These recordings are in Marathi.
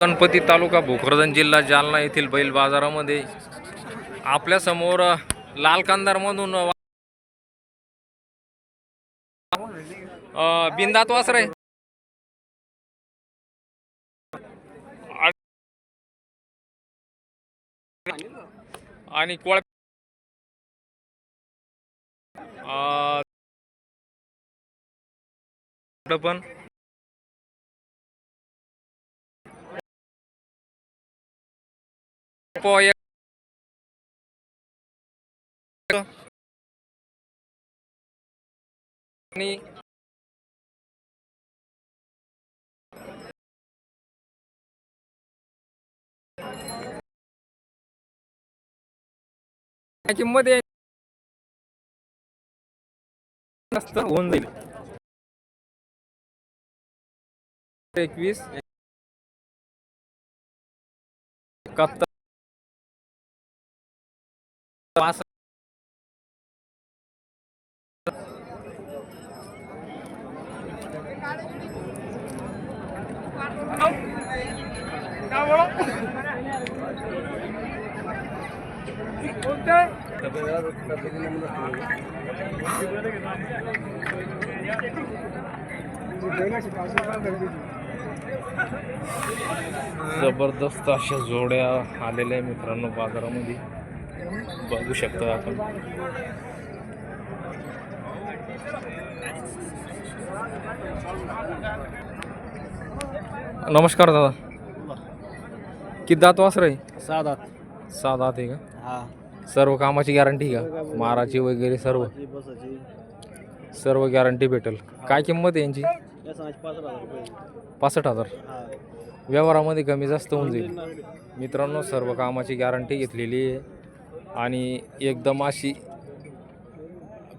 गणपती तालुका भोकरदन जिल्हा जालना येथील बैल बाजारामध्ये आपल्यासमोर लाल कांदारमधून बिंदात वासर. आहे आणि कोळ पण पोय आणि काय किंमत जास्त होऊन जाईल एकवीस एकाहत्तर पाच जबरदस्त अशा जोड्या आलेल्या आहे मित्रांनो बाजारामध्ये. बघू शकता आपण. नमस्कार दादा. किती दात वासर आहे सहा दात. सहा दात आहे का? हा. सर्व कामाची गॅरंटी का? माराची वगैरे सर्व? सर्व गॅरंटी भेटेल. काय किंमत आहे यांची? पासष्ट हजार हा. व्यवहारामध्ये कमी जास्त होऊन जाईल. मित्रांनो सर्व कामाची गॅरंटी घेतलेली आहे. आणि एकदम अशी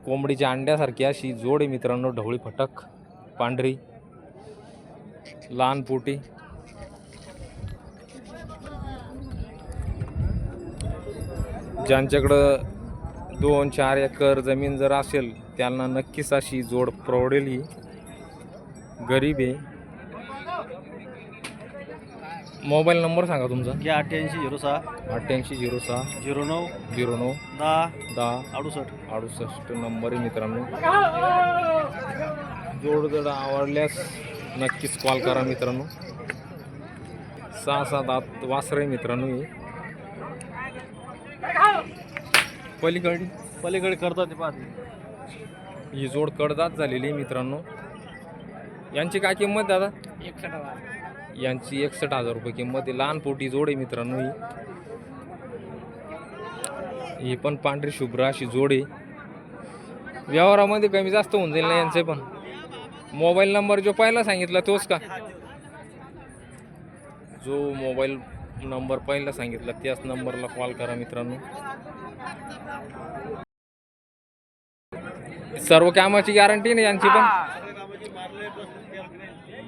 कोंबडीच्या अंड्यासारखी अशी जोड आहे मित्रांनो ढवळी फटक पांढरी लहान पोटी. ज्यांच्याकडं दोन चार एकर जमीन जर असेल त्यांना नक्कीच अशी जोड प्रवडेल. ही गरीब आहे. मोबाईल नंबर सांगा तुमचा. की अठ्ठ्याऐंशी झिरो सहा. अठ्ठ्याऐंशी झिरो सहा. झिरो नऊ. झिरो नऊ. दहा. दहा. अडुसष्ट. अडुसष्ट नंबर आहे मित्रांनो. जोड जर आवडल्यास नक्कीच कॉल करा मित्रांनो. सहा सात आत वासर आहे मित्रांनो हे. पलीकडे पलीकडे करतात ते पाहते. ही जोड कडदात झालेली आहे मित्रांनो. यांची काय किंमत दादा? यांची एकसष्ट हजार रुपये किंमत आहे. लहान पोटी जोड आहे मित्रांनो ही. ही पण पांढरी शुभ्र अशी जोड. आहे व्यवहारामध्ये कमी जास्त होऊन जाईल ना यांचे पण. मोबाईल नंबर जो पहिला सांगितला तोच का? जो मोबाईल नंबर पहिला सांगितला त्याच नंबरला कॉल करा मित्रांनो. सर्व कामाची गॅरंटी नाही यांची पण?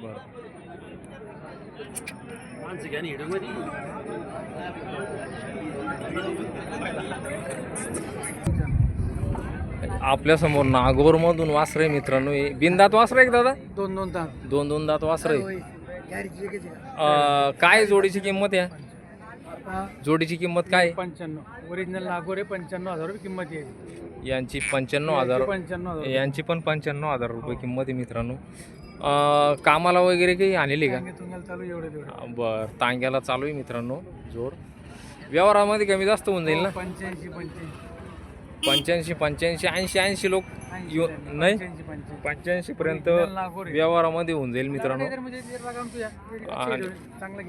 बरं आपल्यासमोर नागोर मधून वासरे मित्रांनो. हे बिनदात वासर आहे का दादा? दोन दोन तास दोन दोन दात वासरे. काय जोडीची किंमत आहे जोडीची किंमत काय? आहे? पंच्याण्णव. ओरिजिनल नागोरे पंच्याण्णव हजार रुपये किंमत येईल यांची पंच्याण्णव हजार पंच्याण्णव यांची पण पंच्याण्णव हजार रुपये किंमत आहे मित्रांनो. कामाला वगैरे काही आणलेली का? बर तांग्याला चालू आहे मित्रांनो जोड व्यवहारामध्ये कमी जास्त होऊन जाईल ना? पंच्याऐंशी पंच्याऐंशी. पंच्याऐंशी पंच्याऐंशी ऐंशी ऐंशी लोक येऊ नाही? पंच्याऐंशी पर्यंत. व्यवहारामध्ये होऊन जाईल मित्रांनो. म्हणजे आणि- चांगलं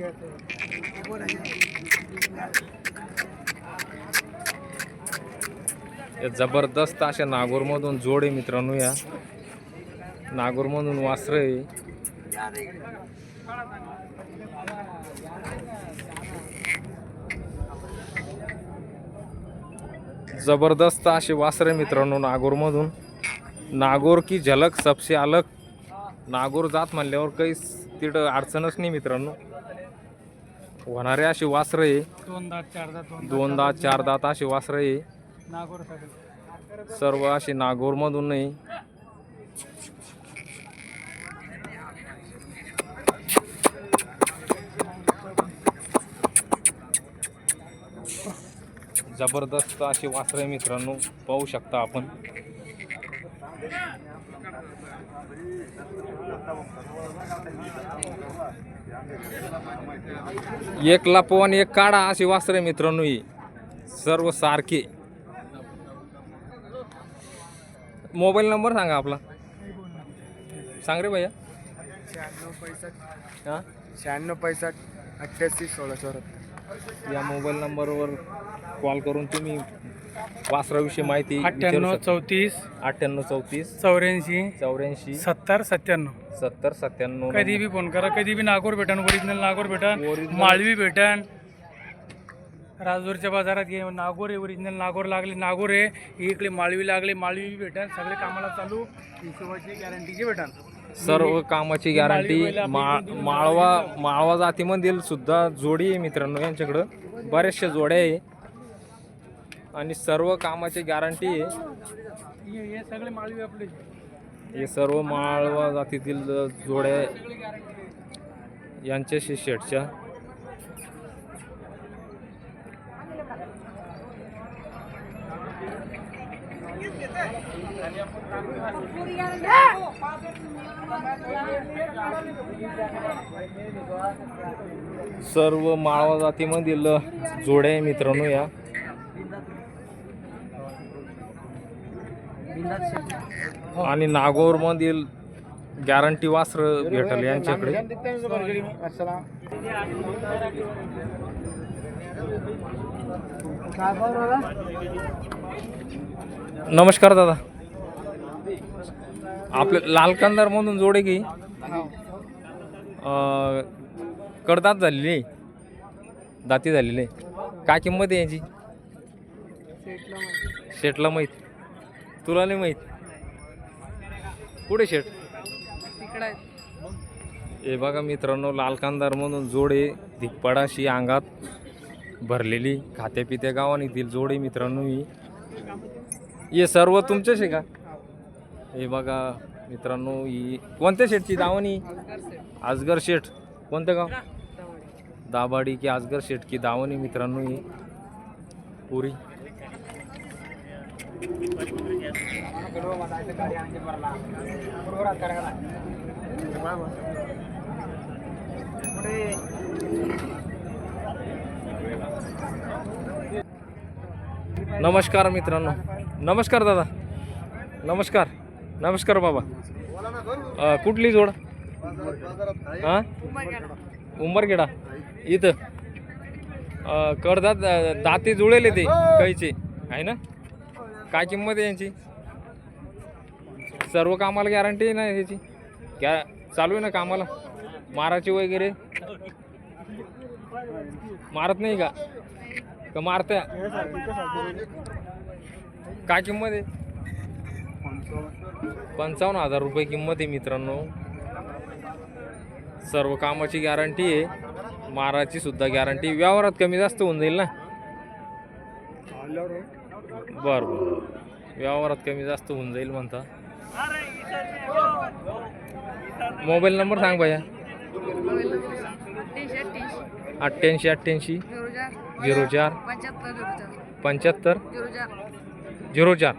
या जबरदस्त अशा नागोरमधून जोड आहे मित्रांनो या. नागोरमधून वासरं आहे. जबरदस्त असे वासरे मित्रांनो नागोरमधून. नागोर की झलक सबसे अलग. नागोर जात म्हणल्यावर काही तिथं अडचणच नाही मित्रांनो. होणारे अशी वासरं. आहे दोन दात चार दात दोन दोन दात चार दात अशी वासरं. आहे सर्व असे नागोरमधून नाही. जबरदस्त अशी वासरं मित्रांनो. पाहू शकता आपण. एक लपो आणि एक काढा अशी वासरं मित्रांनो ही. सर्व सारखे. मोबाईल नंबर सांगा आपला. सांग रे भैया. शहाण्णव पैसष्ट हां? शहाण्णव पैसष्ट अठ्ठ्याऐंशी सोळा चौऱ्याहत्तर. या मोबाईल नंबरवर कॉल करून तुम्ही वासराविषयी माहिती अठ्ठ्याण्णव. चौतीस अठ्ठ्याण्णव चौतीस चौऱ्याऐंशी चौऱ्याऐंशी सत्तर सत्त्याण्णव. सत्तर सत्त्याण्णव कधी बी फोन करा कधी बी नागोर भेटन ओरिजिनल नागोर भेटन Original. माळवी भेटन. राजूरच्या बाजारात घे नागोर आहे ओरिजिनल नागोर लागले नागोर आहे. इकडे माळवी लागले माळवी बी भेटन. सगळे कामाला चालू. हिशोबाची गॅरंटीचे भेटन. सर्व कामाची गॅरंटी माळवा माळवा जातीमधील सुद्धा जोडी आहे मित्रांनो यांच्याकडं. बऱ्याचशा जोड्या आहे. आणि सर्व कामाची गॅरंटी आहे. हे सगळे माळवी आपले हे सर्व माळवा जातीतील जोड्या यांच्याशी शेटच्या सर्व माळवा जातीमधील जोड्या आहे मित्रांनो या. आणि नागोरमधील गॅरंटी वास्त्र भेटल यांच्याकडे. नमस्कार दादा. आपले लाल कंदार मधून जोडे की अं, कडदात झालेली आहे. दाती झालेली आहे. काय किंमत आहे याची? शेटला माहीत. तुला नाही माहीत? कुठे शेट? हे बघा मित्रांनो लाल कांदार म्हणून जोडे धिप्पडाशी अंगात भरलेली खात्या पित्या गावानीतील जोडे मित्रांनो ही. हे सर्व तुमचेच आहे का? हे बघा मित्रांनो ही कोणत्या शेठची दावणी? आजगर शेठ कोणतं गाव? दाबाडी की आजगर शेठ की दावणी मित्रांनो ही पुरी. नमस्कार मित्रांनो. नमस्कार दादा. नमस्कार. नमस्कार बाबा. कुठली जोड? हां? उंबरखेडा. इथं. कडदात अ, दाते जुळेले ते कैचे. आहे ना? काय किंमत आहे यांची? सर्व कामाला गॅरंटी आहे ना याची? गॅ चालू आहे ना कामाला? माराची वगैरे? मारत नाही का? का मारत्या? काय किंमत आहे? पंचावन्न हजार रुपये किंमत आहे मित्रांनो. सर्व कामाची गॅरंटी आहे. माराची सुद्धा गॅरंटी व्यवहारात कमी जास्त होऊन जाईल ना? बरं बरं. व्यवहारात कमी जास्त होऊन जाईल म्हणता. मोबाईल नंबर सांग भैया. अठ्ठ्याऐंशी अठ्ठ्याऐंशी. झिरो चार. पंच्याहत्तर झिरो चार.